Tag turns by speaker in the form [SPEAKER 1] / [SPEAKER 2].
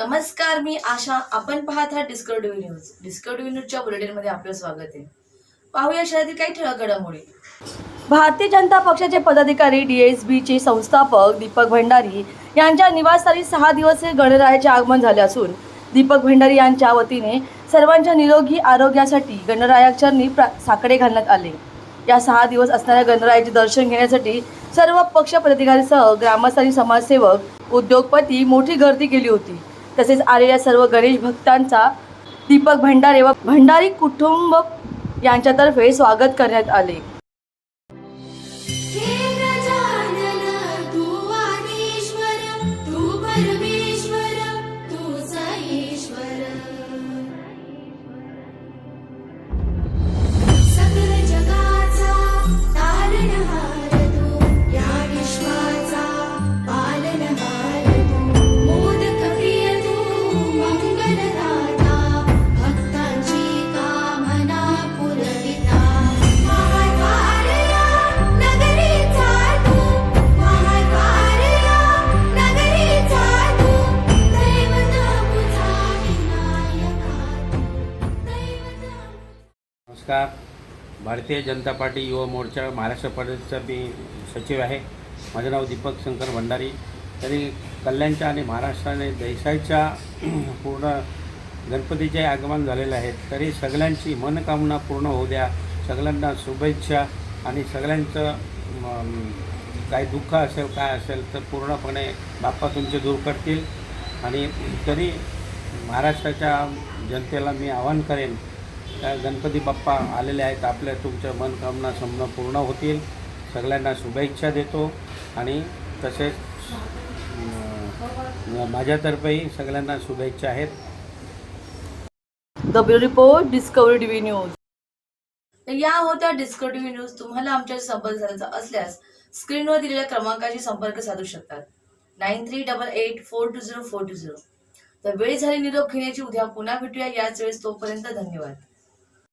[SPEAKER 1] नमस्कार मी आशा. आपण पाहत आहात डिस्कवरी न्यूज डिस्कवरी न्यूजच्या बुलेटिनमध्ये आपलं स्वागत आहे. पाहूया शहरातील काही ठळक घडामोडी. भारतीय जनता पक्षाचे पदाधिकारी डीएसबीचे संस्थापक दीपक भंडारी यांच्या निवासस्थानी सहा दिवसीय गणरायाचे आगमन झाले असून दीपक भंडारी यांच्या वतीने सर्वांच्या निरोगी आरोग्यासाठी गणरायाचरणी प्रा साकडे घालण्यात आले. या सहा दिवस असणाऱ्या गणरायाचे दर्शन घेण्यासाठी सर्व पक्ष पदाधिकारीसह ग्रामस्थ आणि समाजसेवक उद्योगपती मोठी गर्दी केली होती. तसेच आलेल्या सर्व गणेश भक्तांचा दीपक भंडारे व भंडारी कुटुंब यांच्यातर्फे स्वागत करण्यात आले.
[SPEAKER 2] नमस्कार. भारतीय जनता पार्टी युवा मोर्चा महाराष्ट्र प्रदेशचा मी सचिव आहे. माझं नाव दीपक शंकर भंडारी. तरी कल्याणच्या आणि महाराष्ट्राने देशाच्या पूर्ण गणपतीचे आगमन झालेले आहेत तरी सगळ्यांची मनकामना पूर्ण होऊ द्या. सगळ्यांना शुभेच्छा आणि सगळ्यांचं काही दुःख असेल काय असेल तर पूर्णपणे बाप्पा तुमचे दूर करतील. आणि तरी महाराष्ट्राच्या जनतेला मी आवाहन करेन त्या गणपती बाप्पा आलेले आहेत आपल्या तुमच्या मनकामना समजा पूर्ण होतील. सगळ्यांना शुभेच्छा देतो. आणि तसेच माझ्यातर्फेही सगळ्यांना शुभेच्छा आहेत.
[SPEAKER 1] The bureau report Discovery TV news या होत्या डिस्कवरी टीव्ही न्यूज तुम्हाला आमच्याशी संपर्क साधायचा असल्यास स्क्रीनवर दिलेल्या क्रमांकाशी संपर्क साधू शकतात. Nine three double eight four two zero four two zero. तर वेळ झाली निरोप घेण्याची उद्या पुन्हा भेटूया. याच वेळेस तोपर्यंत धन्यवाद.